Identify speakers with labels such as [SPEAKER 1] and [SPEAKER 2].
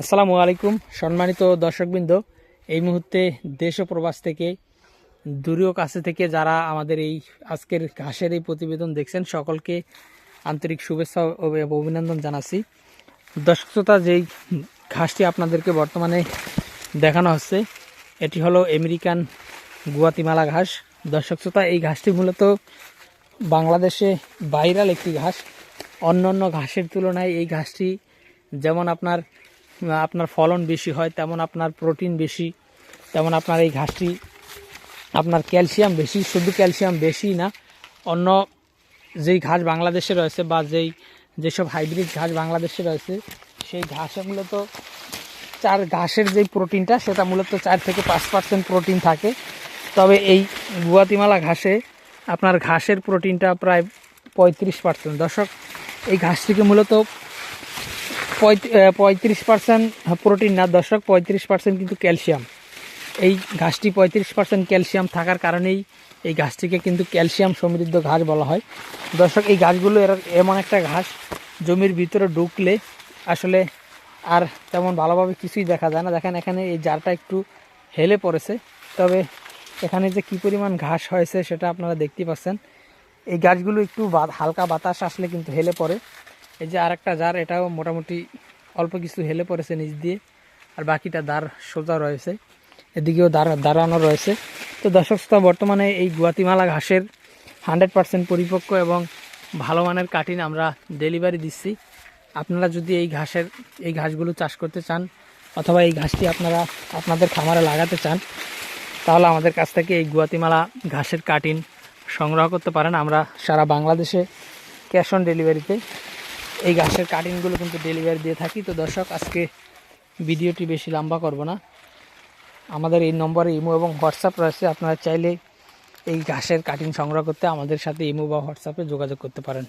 [SPEAKER 1] আসসালামু আলাইকুম, সম্মানিত দর্শকবৃন্দ। এই মুহূর্তে দেশ ও প্রবাস থেকে, দূরীয় কাছে থেকে যারা আমাদের এই আজকের ঘাসের এই প্রতিবেদন দেখছেন, সকলকে আন্তরিক শুভেচ্ছা ও অভিনন্দন জানাচ্ছি। দর্শক শ্রোতা, যেই ঘাসটি আপনাদেরকে বর্তমানে দেখানো হচ্ছে, এটি হলো আমেরিকান গুয়াতিমালা ঘাস। দর্শক শ্রোতা, এই ঘাসটি মূলত বাংলাদেশে ভাইরাল একটি ঘাস। অন্য অন্য ঘাসের তুলনায় এই ঘাসটি যেমন আপনার আপনার ফলন বেশি হয়, তেমন আপনার প্রোটিন বেশি, তেমন আপনার এই ঘাসটি, আপনার ক্যালসিয়াম বেশি, শুধু ক্যালসিয়াম বেশি না, অন্য যেই ঘাস বাংলাদেশে রয়েছে বা যেই, যেসব হাইব্রিড ঘাস বাংলাদেশে রয়েছে, সেই ঘাসে মূলত চার ঘাসের যে প্রোটিনটা, সেটা মূলত চার থেকে পাঁচ পার্সেন্ট প্রোটিন থাকে। তবে এই গুয়াতিমালা ঘাসে আপনার ঘাসের প্রোটিনটা প্রায় পঁয়ত্রিশ পার্সেন্ট দর্শক, এই ঘাসটিকে মূলত পঁয়ত্রিশ পার্সেন্ট প্রোটিন না, দর্শক, পঁয়ত্রিশ পার্সেন্ট কিন্তু ক্যালসিয়াম। এই ঘাসটি পঁয়ত্রিশ পার্সেন্ট ক্যালসিয়াম থাকার কারণেই এই ঘাসটিকে কিন্তু ক্যালসিয়াম সমৃদ্ধ ঘাস বলা হয়। দর্শক, এই গাছগুলো এর এমন একটা ঘাস, জমির ভিতরে ঢুকলে আসলে আর তেমন ভালোভাবে কিছুই দেখা যায় না। দেখেন, এখানে এই জারটা একটু হেলে পড়েছে। তবে এখানে যে কী পরিমাণ ঘাস হয়েছে সেটা আপনারা দেখতে পাচ্ছেন। এই গাছগুলো একটু হালকা বাতাস আসলে কিন্তু হেলে পড়ে। এই যে আরেকটা জার এটাও মোটামুটি অল্প কিছু হেলে পড়েছে নিচ দিয়ে, আর বাকিটা দাঁড় সোজা রয়েছে। এদিকেও দাঁড়া দাঁড়ানো রয়েছে। তো দর্শক শ্রোতা, বর্তমানে এই গুয়াতিমালা ঘাসের হান্ড্রেড পার্সেন্ট পরিপক্ক এবং ভালো মানের কাটিন আমরা ডেলিভারি দিচ্ছি। আপনারা যদি এই ঘাসের, এই ঘাসগুলো চাষ করতে চান, অথবা এই ঘাসটি আপনারা আপনাদের খামারে লাগাতে চান, তাহলে আমাদের কাছ থেকে এই গুয়াতিমালা ঘাসের কাটিন সংগ্রহ করতে পারেন। আমরা সারা বাংলাদেশে ক্যাশ অন ডেলিভারিতে এই গাছের কাটিংগুলো কিন্তু ডেলিভারি দিয়ে থাকি। তো দর্শক, আজকে ভিডিওটি বেশি লম্বা করব না। আমাদের এই নম্বরে ইমো এবং হোয়াটসঅ্যাপ রয়েছে। আপনারা চাইলে এই ঘাসের কাটিং সংগ্রহ করতে আমাদের সাথে ইমো বা হোয়াটসঅ্যাপে যোগাযোগ করতে পারেন।